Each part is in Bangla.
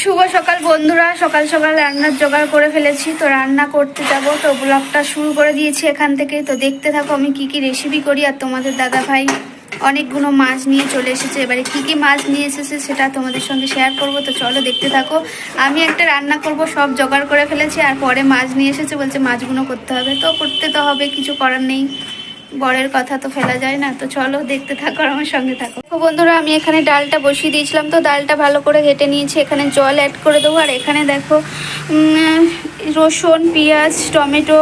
শুভ সকাল বন্ধুরা, সকাল সকাল রান্নার জোগাড় করে ফেলেছি। তো রান্না করতে যাব, তো ব্লগটা শুরু করে দিয়েছি এখান থেকে তো দেখতে থাকো, আমি কি কি রেসিপি করি। আর তোমাদের দাদা ভাই অনেকগুলো মাছ নিয়ে চলে এসেছে। এবারে কি কি মাছ নিয়ে এসেছে সেটা তোমাদের সঙ্গে শেয়ার করব। তো চলো দেখতে থাকো। আমি একটা রান্না করব, সব জোগাড় করে ফেলেছি। আর পরে মাছ নিয়ে এসেছে, বলছে মাছগুলো করতে হবে। তো করতে তো হবে, কিছু করার নেই। বরের কথা তো ফেলা যায় না, তো চলো দেখতে থাকো আর আমার সঙ্গে থাকো। তো বন্ধুরা, আমি এখানে ডালটা বসিয়ে দিয়েছিলাম, তো ডালটা ভালো করে ঘেটে নিয়েছি, এখানে জল অ্যাড করে দেবো। আর এখানে দেখো রসুন, পেঁয়াজ, টমেটো,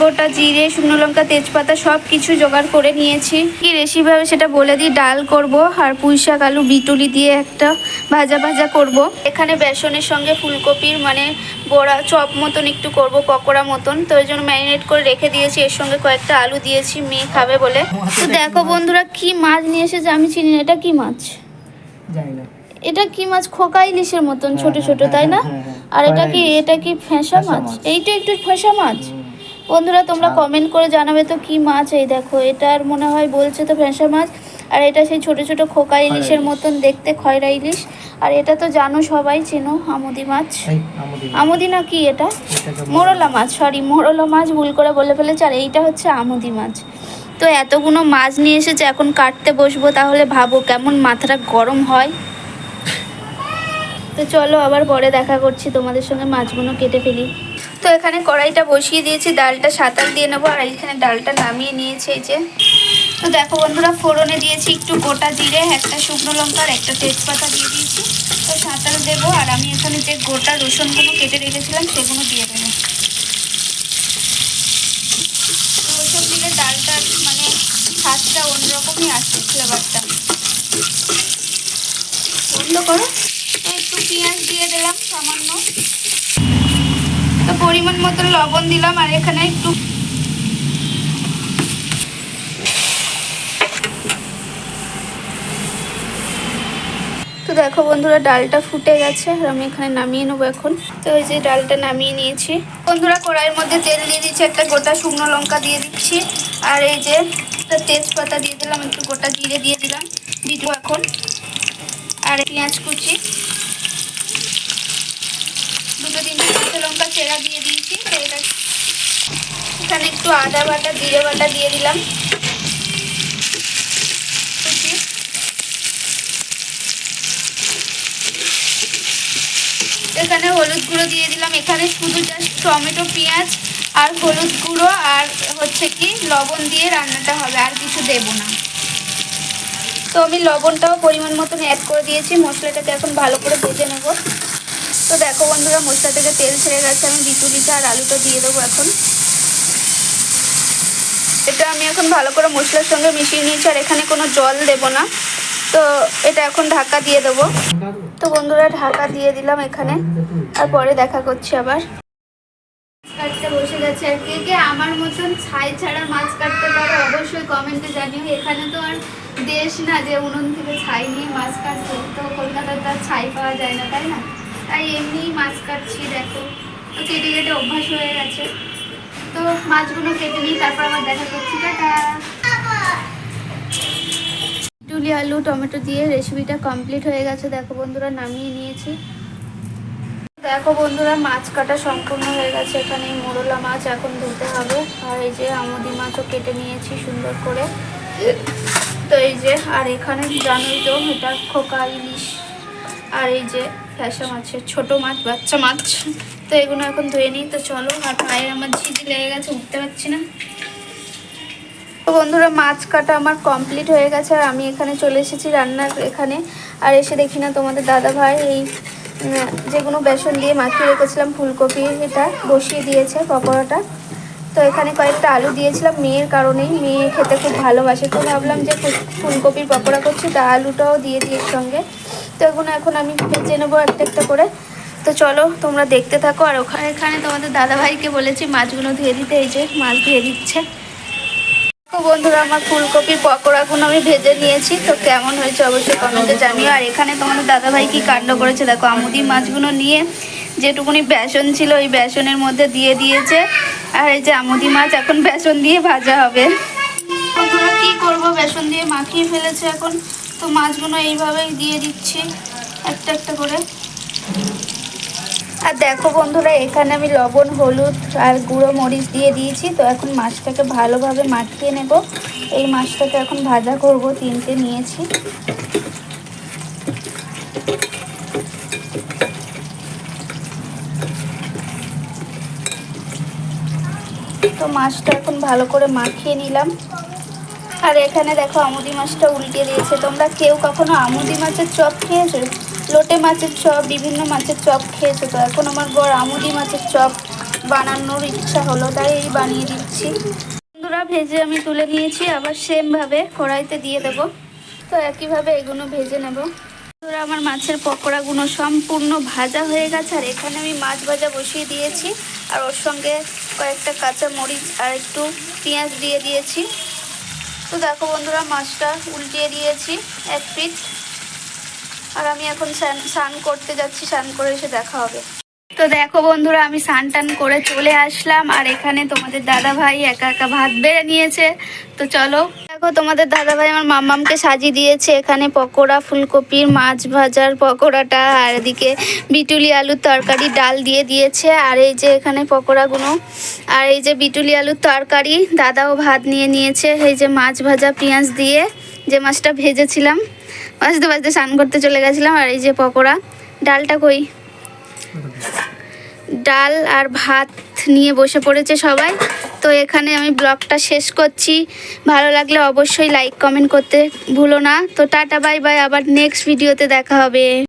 গোটা জিরে, শুকনো লঙ্কা, তেজপাতা সব কিছু জোগাড় করে নিয়েছি। কি রেসিপি হবে সেটা বলে দিই, ডাল করব আর পুঁই শাক, আলু, বিটুলি দিয়ে একটা ভাজা ভাজা করব। এখানে বেসনের সঙ্গে ফুলকপির মানে বড়া চপ মতন একটু করব, পকোড়া মতন। তো ওই জন্য ম্যারিনেট করে রেখে দিয়েছি। এর সঙ্গে কয়েকটা আলু দিয়েছি, মেয়ে খাবে বলে। তো দেখো বন্ধুরা, কি মাছ নিয়ে এসেছে? আমি চিনি না, এটা কি মাছ? জানি না। এটা কি মাছ? খোকা ইলিশের মতন ছোট হ্যাঁ, ছোট হ্যাঁ, তাই না? হ্যাঁ, হ্যাঁ। আর এটা কি এটা কি ফেঁসা মাছ। এইটা একটু ফেঁসা মাছ? বন্ধুরা তোমরা আচ্ছা। কমেন্ট করে জানাবে তো কি মাছ এই দেখো। এটার মনে হয় বলছে তো ফেঁসা মাছ। আর এটা সেই ছোট ছোট খোকা ইলিশের মতন দেখতে খয়রা ইলিশ। আর এটা তো জানো সবাই চেনো আমুদি মাছ। আমুদি না কি এটা? মোরলা মাছ সরি মোরলা মাছ ভুল করে বলে ফেলেছে। আর এইটা হচ্ছে আমুদি মাছ। তো এতগুলো মাছ নিয়ে এসেছে এখন কাটতে বসবো তাহলে ভাবো কেমন মাথাটা গরম হয়। তো চলো আবার পরে দেখা করছি, তোমাদের সঙ্গে মাছগুলো কেটে ফেলি। তো এখানে কড়াইটা বসিয়ে দিয়েছি, ডালটা সাঁতার দিয়ে নেব, আর এখানে ডালটা নামিয়ে নিয়েছি এই যে। তো দেখো বন্ধুরা, ফোড়নে দিয়েছি একটু গোটা জিরে, একটা শুকনো লঙ্কা আর একটা তেজপাতা দিয়ে দিয়েছি। তো সাঁতার দেবো, আর আমি এখানে যে গোটা রসুনগুলো কেটে রেখেছিলাম, সেগুলো দিয়ে দেবো। ওইসব দিলে ডালটা মানে স্বাদটা অন্যরকমই আসছে ফ্লেভারটা বন্ধ করো। একটু পেঁয়াজ দিয়ে দিলাম, সামান্য। তো পরিমাণ মতো লবণ দিলাম, আর এখানে একটু তো দেখো বন্ধুরা, ডালটা ফুটে গেছে, আর আমি এখানে নামিয়ে নেব এখন। তো ওই যে ডালটা নামিয়ে নিয়েছি। বন্ধুরা, কড়াইয়ের মধ্যে তেল দিয়ে দিচ্ছি, একটা গোটা শুকনো লঙ্কা দিয়ে দিচ্ছি, আর এই যে একটা তেজপাতা দিয়ে দিলাম, একটু গোটা জিরে দিয়ে দিলাম দিটু এখন। আর পেঁয়াজ কুচি। চেরা দিয়ে দিয়েছি এখানে একটু আদা বাটা, জিরে বাটা দিয়ে দিলাম। এখানে হলুদ গুঁড়ো দিয়ে দিলাম। এখানে শুধু জাস্ট টমেটো, পেঁয়াজ আর হলুদ গুঁড়ো আর হচ্ছে কি লবণ দিয়ে রান্নাটা হবে, আর কিছু দেবো না। তো আমি লবণটাও পরিমাণ মতন অ্যাড করে দিয়েছি। মশলাটাকে এখন ভালো করে ভেজে নেব। তো দেখো বন্ধুরা, মশলা থেকে তেল ছেড়ে গেছে, আমি বিচুলিটা আর আলুটা দিয়ে দেবো এখন। এটা আমি এখন ভালো করে মশলার সঙ্গে মিশিয়ে নিয়েছি, আর এখানে কোনো জল দেব না। তো এটা এখন ঢাকা দিয়ে দেবো। তো বন্ধুরা, ঢাকা দিয়ে দিলাম এখানে, আর পরে দেখা করছি আবার। কাটতে বসে গেছে, আর কে কে আমার মতন ছাই ছাড়া মাছ কাটতে পারে অবশ্যই কমেন্টে জানিও। এখানে তো আর দেশ না যে উনুন থেকে ছাই নিয়ে মাছ কাটবো তো কলকাতায় তো আর ছাই পাওয়া যায় না, তাই না? তাই এমনিই মাছ কাটছি, দেখো। তো কেটে কেটে অভ্যাস হয়ে গেছে। তো মাছগুলো কেটে নিই, তারপর আবার দেখা করছি। টাটা! টুলি আলু, টমেটো দিয়ে রেসিপিটা কমপ্লিট হয়ে গেছে। দেখো বন্ধুরা, নামিয়ে নিয়েছি। দেখো বন্ধুরা, মাছ কাটা সম্পূর্ণ হয়ে গেছে। এখানে মোরলা মাছ এখন ধুতে হবে। আর এই যে আমুদি মাছও কেটে নিয়েছি সুন্দর করে। তো এই যে, আর এখানে জানোই তো, এটা খোকা ইলিশ। আর এই যে ফ্যাসা মাছের ছোট মাছ বাচ্চা মাছ। তো এগুলো এখন ধুয়ে নিই তো চলো আর পায়ে আমার ঝিঝি লেগে গেছে উঠতে পারছি না। তো বন্ধুরা মাছ কাটা আমার কমপ্লিট হয়ে গেছে আর আমি এখানে চলে এসেছি রান্নার এখানে। আর এসে দেখি না তোমাদের দাদা ভাই এই উম, যেগুলো বেসন দিয়ে মাখিয়ে রেখেছিলাম ফুলকপি এটা বসিয়ে দিয়েছে পকোড়াটা। তো এখানে কয়েকটা আলু দিয়েছিলাম মেয়ের কারণেই। মেয়ে খেতে খুব ভালোবাসে তো ভাবলাম যে ফুলকপির পকোড়া করছি তা আলুটাও দিয়ে দিই এর সঙ্গে তো এগুলো এখন আমি ভেজে নেব একটা একটা করে। তো চলো, তোমরা দেখতে থাকো। আর ওখানে এখানে তোমাদের দাদাভাইকে বলেছি, মাছগুলো ধুয়ে দিতে। এই যে মাছ ধুয়ে দিচ্ছে। বন্ধুরা, আমার ফুলকপির পকোড়াগুলো আমি ভেজে নিয়েছি। তো কেমন হয়েছে অবশ্যই কমেন্টে জানিও। আর এখানে তোমাদের দাদাভাই কি কাণ্ড করেছে? দেখো, আমুদি মাছগুলো নিয়ে যেটুকুনি বেসন ছিল, ওই বেসনের মধ্যে দিয়ে দিয়েছে। আর এই যে আমুদি মাছ এখন বেসন দিয়ে ভাজা হবে। কি করব? বেসন দিয়ে মাখিয়ে ফেলেছে এখন। তো মাছগুলো এইভাবেই দিয়ে দিচ্ছি, একটা একটা করে। আর দেখো বন্ধুরা, এখানে আমি লবণ, হলুদ আর গুঁড়ো মরিচ দিয়ে দিয়েছি। তো এখন মাছটাকে ভালোভাবে মাখিয়ে নেব। এই মাছটাকে এখন ভাজা করব, তিনটে নিয়েছি। তো মাছটা এখন ভালো করে মাখিয়ে নিলাম। আর এখানে দেখো আমুদি মাছটা উল্টে দিয়েছে। তোমরা কেউ কখনো আমুদি মাছের চপ খেয়েছো? লোটে মাছের চপ, বিভিন্ন মাছের চপ খেয়েছো তো? এখন আমার বর আমুদি মাছের চপ বানানোর ইচ্ছা হলো, তাই এই বানিয়ে দিচ্ছি। বন্ধুরা, ভেজে আমি তুলে নিয়েছি, আবার সেমভাবে কড়াইতে দিয়ে দেবো। তো একইভাবে এগুলো ভেজে নেব। বন্ধুরা, আমার মাছের পকোড়াগুলো সম্পূর্ণ ভাজা হয়ে গেছে, আর এখানে আমি মাছ ভাজা বসিয়ে দিয়েছি। আর ওর সঙ্গে কয়েকটা কাঁচা মরিচ আর একটু পেঁয়াজ দিয়ে দিয়েছি। দেখো বন্ধুরা, মাছটা উল্টিয়ে দিয়েছি, এক পিঠ। আর আমি এখন স্নান করতে যাচ্ছি, স্নান করে এসে দেখা হবে। তো দেখো বন্ধুরা, আমি স্নান টান করে চলে আসলাম, আর এখানে তোমাদের দাদা ভাই একা একা ভাত বেড়ে নিয়েছে। তো চলো দেখো তোমাদের দাদা ভাই আমার মাম্মামকে সাজিয়ে দিয়েছে। এখানে পকোড়া ফুলকপির মাছ ভাজার পকোড়াটা আর এদিকে বিটুলি আলুর তরকারি ডাল দিয়ে দিয়েছে। আর এই যে এখানে পকোড়াগুলো আর এই যে বিটুলি আলুর তরকারি দাদাও ভাত নিয়ে নিয়েছে। এই যে মাছ ভাজা পেঁয়াজ দিয়ে যে মাছটা ভেজেছিলাম বাজতে বাজতে স্নান করতে চলে গেছিলাম। আর এই যে পকোড়া ডালটা কই? ডাল আর ভাত নিয়ে বসে পড়েছে সবাই। তো এখানে আমি ব্লগটা শেষ করছি। ভালো লাগলে অবশ্যই লাইক কমেন্ট করতে ভুলো না। তো টাটা বাই বাই আবার নেক্সট ভিডিওতে দেখা হবে।